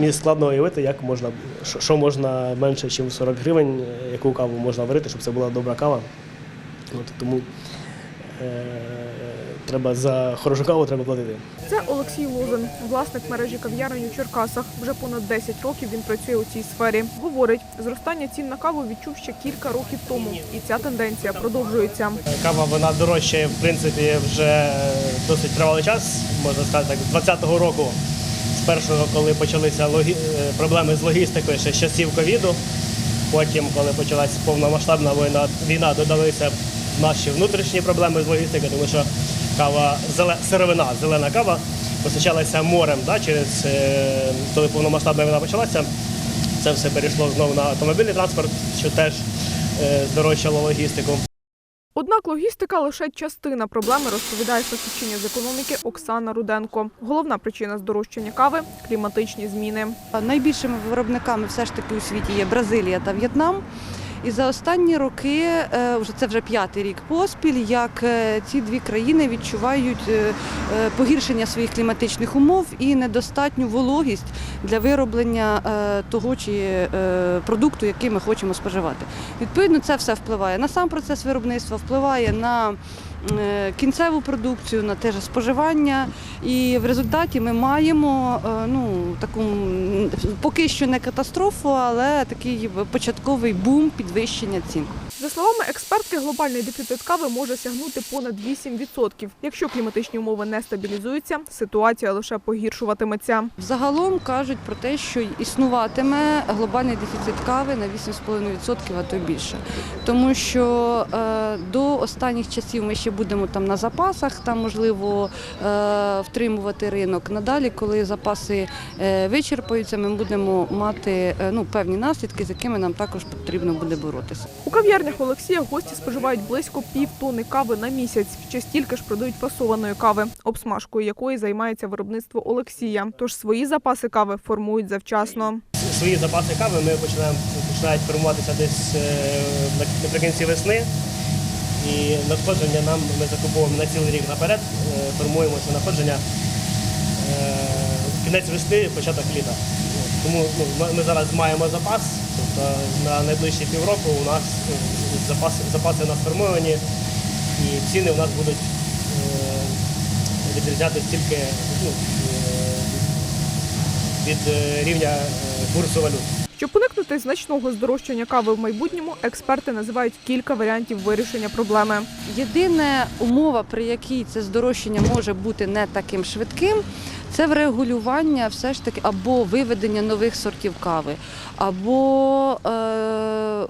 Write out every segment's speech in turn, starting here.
мені складно уявити, як можна, що, що можна менше, ніж 40 гривень, е, яку каву можна варити, щоб це була добра кава. От, тому е, треба за хорошу каву треба платити. Це Олексій Лозин, власник мережі кав'ярень у Черкасах. Вже понад 10 років він працює у цій сфері. Говорить, зростання цін на каву відчув ще кілька років тому, і ця тенденція продовжується. Кава вона дорожчає, в принципі, вже досить тривалий час, можна сказати, так, з 20-го року, першого, коли почалися логі... е, проблеми з логістикою ще з часів ковіду. Потім, коли почалась повномасштабна війна, війна, додалися наші внутрішні проблеми з логістикою, тому що кава, сировина, зелена кава постачалася морем да, через е, коли повномасштабна війна почалася. Це все перейшло знову на автомобільний транспорт, що теж е, здорожчало логістику. Однак логістика лише частина проблеми, розповідає фахівчиня з економіки Оксана Руденко. Головна причина здорожчання кави кліматичні зміни. Найбільшими виробниками все ж таки у світі є Бразилія та В'єтнам. І за останні роки, е, вже це вже п'ятий рік поспіль, як е, ці дві країни відчувають е, погіршення своїх кліматичних умов і недостатню вологість для вироблення того чи продукту, який ми хочемо споживати. Відповідно, це все впливає на сам процес виробництва, впливає на кінцеву продукцію, на те ж споживання. І в результаті ми маємо е, ну, таку поки що не катастрофу, але такий початковий бум підвищення цін. За словами експертки, глобальний дефіцит кави може сягнути понад 8%. Якщо кліматичні умови не стабілізуються, ситуація лише погіршуватиметься. Взагалом кажуть про те, що існуватиме глобальний дефіцит кави на 8,5%, а то більше. Тому що е, до останніх часів ми ще будемо там на запасах, там можливо е, втримувати ринок. Надалі, коли запаси е, вичерпаються, ми будемо мати е, ну, певні наслідки, з якими нам також потрібно буде боротися. У кав'ярнях Олексія гості споживають близько пів тонни кави на місяць. Ще стільки ж продають фасованої кави, обсмажкою якої займається виробництво Олексія. Тож свої запаси кави формують завчасно. Свої запаси кави ми починаємо починають формуватися десь наприкінці весни. І надходження нам ми закуповуємо на цілий рік наперед, е, формуємо це надходження е, кінець весни, початок літа. Тому ну, ми- зараз маємо запас, тобто на найближчі півроку у нас е, запаси, запаси у нас сформовані і ціни у нас будуть відрізнятися тільки ну, від рівня курсу валют. Щоб уникнути значного здорожчання кави в майбутньому, експерти називають кілька варіантів вирішення проблеми. Єдина умова, при якій це здорожчання може бути не таким швидким, це врегулювання все ж таки або виведення нових сортів кави, або е,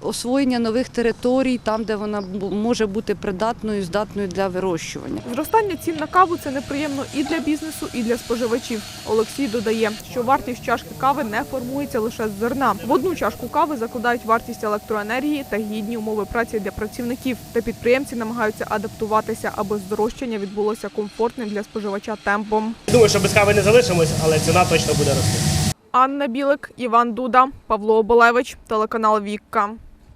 освоєння нових територій там, де вона може бути придатною, здатною для вирощування. Зростання цін на каву це неприємно і для бізнесу, і для споживачів. Олексій додає, що вартість чашки кави не формується лише з зерна. В одну чашку кави закладають вартість електроенергії та гідні умови праці для працівників. Та підприємці намагаються адаптуватися, аби здорожчання відбулося комфортним для споживача темпом. Думаю, що без кави не залишимось, але ціна точно буде рости. Анна Білик, Іван Дуда, Павло Оболевич, телеканал Вікка.